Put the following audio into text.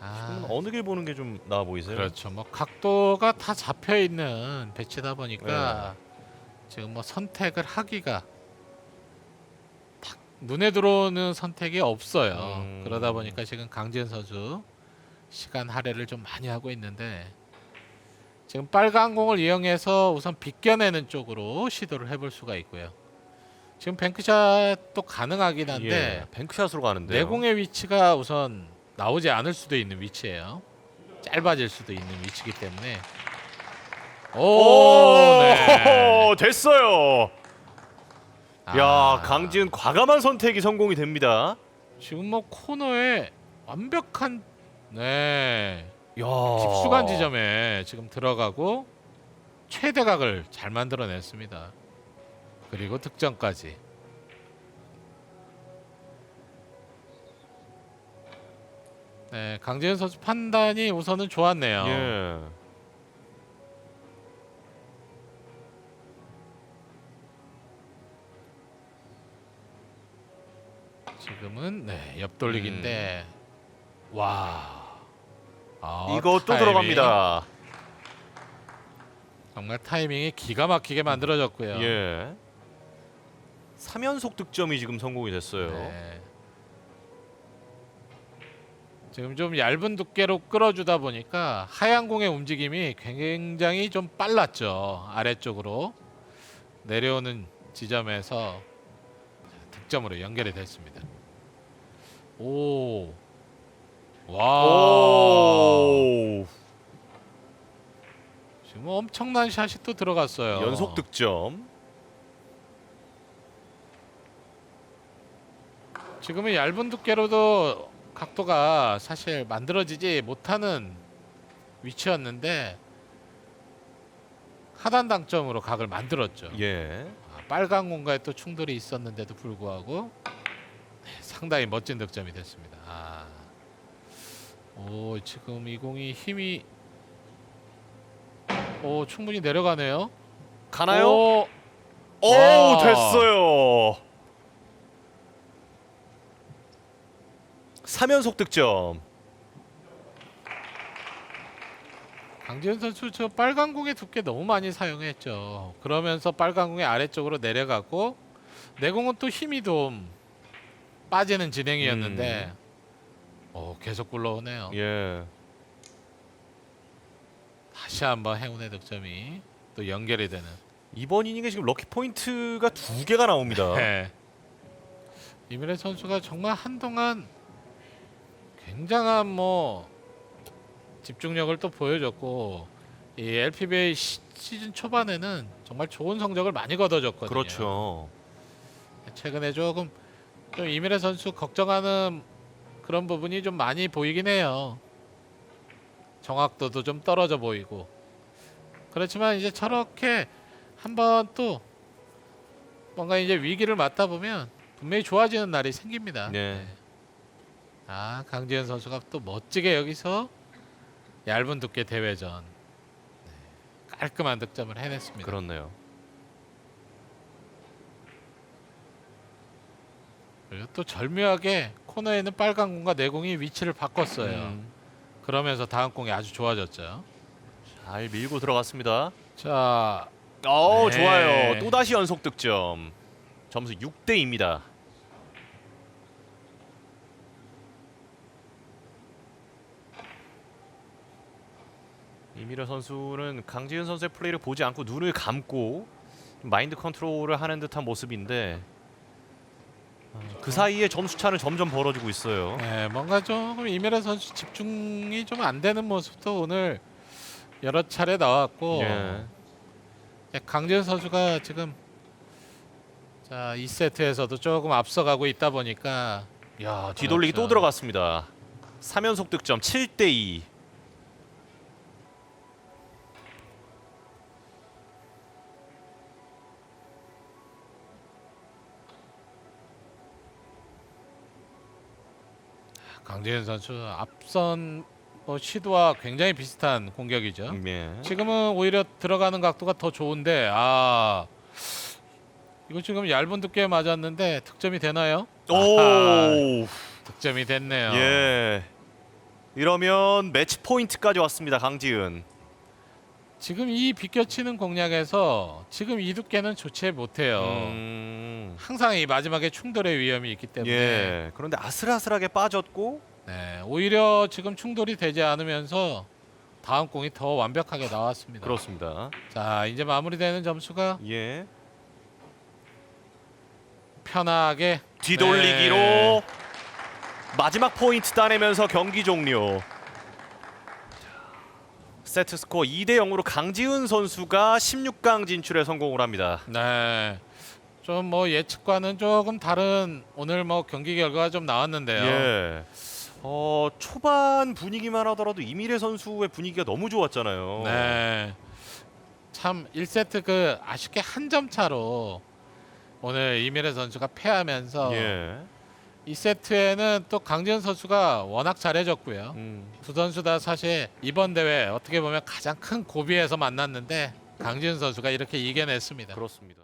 아, 어느 길 보는 게 좀 나아 보이세요? 그렇죠. 뭐 각도가 다 잡혀 있는 배치다 보니까 네. 지금 뭐 선택을 하기가 탁 눈에 들어오는 선택이 없어요. 음. 그러다 보니까 지금 강지현 선수 시간 할애를 좀 많이 하고 있는데 지금 빨간 공을 이용해서 우선 비껴내는 쪽으로 시도를 해볼 수가 있고요. 지금 뱅크샷도 가능하긴 한데 예, 뱅크샷으로 가는데요. 내공의 위치가 우선 나오지 않을 수도 있는 위치예요. 짧아질 수도 있는 위치이기 때문에. 오, 오, 네. 됐어요. 야, 아, 강지은 과감한 선택이 성공이 됩니다. 지금 뭐 코너에 완벽한 네 야, 깊숙한 지점에 지금 들어가고 최대각을 잘 만들어냈습니다. 그리고 득점까지. 네, 강재현 선수 판단이 우선은 좋았네요. 예. 지금은 네, 옆돌리기인데 와. 아, 이거 또 타이밍. 들어갑니다. 정말 타이밍이 기가 막히게 만들어졌고요. 예. 3연속 득점이 지금 성공이 됐어요. 네. 지금 좀 얇은 두께로 끌어주다 보니까 하얀 공의 움직임이 굉장히 좀 빨랐죠. 아래쪽으로 내려오는 지점에서 득점으로 연결이 됐습니다. 오, 와, 오, 지금 엄청난 샷이 또 들어갔어요. 연속 득점. 지금은 얇은 두께로도 각도가 사실 만들어지지 못하는 위치였는데 하단 당점으로 각을 만들었죠. 예. 아, 빨간 공과의 또 충돌이 있었는데도 불구하고 네, 상당히 멋진 득점이 됐습니다. 아. 오 지금 이 공이 힘이 오 충분히 내려가네요. 가나요? 오, 오, 와. 됐어요. 3연속 득점. 강지현 선수 저 빨간 공의 두께 너무 많이 사용했죠. 그러면서 빨간 공의 아래쪽으로 내려가고 내공은 또 힘이 좀 빠지는 진행이었는데 어, 계속 굴러오네요. 예. 다시 한번 행운의 득점이 또 연결이 되는. 이번 이닝에 지금 럭키 포인트가 두 개가 나옵니다. 네. 이민혜 선수가 정말 한동안 굉장한 뭐 집중력을 또 보여줬고 이 LPBA 시, 시즌 초반에는 정말 좋은 성적을 많이 거둬줬거든요. 그렇죠. 최근에 조금 좀 이민혜 선수 걱정하는 그런 부분이 좀 많이 보이긴 해요. 정확도도 좀 떨어져 보이고 그렇지만 이제 저렇게 한번 또 뭔가 이제 위기를 맞다 보면 분명히 좋아지는 날이 생깁니다. 네. 아 강지현 선수가 또 멋지게 여기서 얇은 두께 대회전 네, 깔끔한 득점을 해냈습니다. 그렇네요. 그리고 또 절묘하게 코너에 있는 빨간 공과 내공이 위치를 바꿨어요. 음, 그러면서 다음 공이 아주 좋아졌죠. 잘 밀고 들어갔습니다. 자, 오, 네. 좋아요. 또 다시 연속 득점. 점수 6대 2입니다. 이미러 선수는 강지은 선수의 플레이를 보지 않고 눈을 감고 마인드 컨트롤을 하는 듯한 모습인데 아, 그 사이에 점수 차는 점점 벌어지고 있어요. 네, 뭔가 좀 이메라 선수 집중이 좀 안 되는 모습도 오늘 여러 차례 나왔고 예. 강재현 선수가 지금 자 2세트에서도 조금 앞서가고 있다 보니까 야 뒤돌리기 또 그렇죠. 들어갔습니다. 3연속 득점 7대 2. 강재현 선수 앞선 뭐 시도와 굉장히 비슷한 공격이죠. 예. 지금은 오히려 들어가는 각도가 더 좋은데 아 이거 지금 얇은 두께 맞았는데 득점이 되나요? 아하, 오. 득점이 됐네요. 예. 이러면 매치 포인트까지 왔습니다. 강지은. 지금 이 비껴치는 공략에서 지금 이두께는 조치 못해요. 음, 항상 이 마지막에 충돌의 위험이 있기 때문에 예. 그런데 아슬아슬하게 빠졌고 네, 오히려 지금 충돌이 되지 않으면서 다음 공이 더 완벽하게 나왔습니다. 그렇습니다. 자 이제 마무리되는 점수가 예. 편하게 뒤돌리기로 네. 마지막 포인트 따내면서 경기 종료. 세트 스코어 2대 0으로 강지은 선수가 16강 진출에 성공을 합니다. 네. 좀 뭐 예측과는 조금 다른 오늘 뭐 경기 결과가 좀 나왔는데요. 예. 어, 초반 분위기만 하더라도 이미래 선수의 분위기가 너무 좋았잖아요. 네. 참 1세트 그 아쉽게 한 점 차로 오늘 이미래 선수가 패하면서 예. 2세트에는 또 강지현 선수가 워낙 잘해줬고요. 음. 두 선수 다 사실 이번 대회 어떻게 보면 가장 큰 고비에서 만났는데 강지현 선수가 이렇게 이겨냈습니다. 그렇습니다.